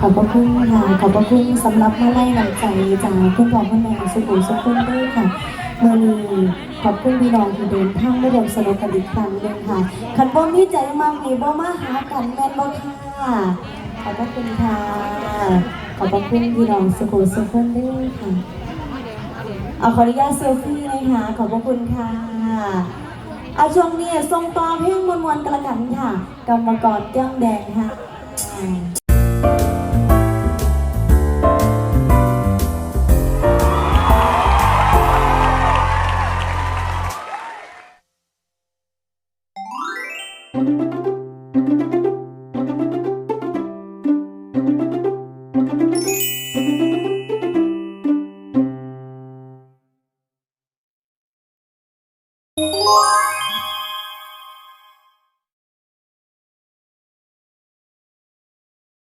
ขอบพระคุณค่ะขอบพระคุณสำหรับมาไล่น้ำใจจากคุณพ่อคุณแม่สุขุมสุขุมด้วยค่ะเมื่อนี้ขอบคุณพี่น้องที่เดินทางมาร่วมสนุกกันอีกครั้งหนึ่งค่ะขันบ่มีใจมามีบ่มาหากันแม่นบ่ค่ะขอบพระคุณค่ะขอบพระคุณพี่น้องสุขุมสุขุมด้วยค่ะเอาขออนุญาตเซลฟี่เลยค่ะขอบพระคุณค่ะเอาช่วงนี้ส่งตอเพลงมวลๆกันละกันค่ะกรรมกรแก้มแดงค่ะ you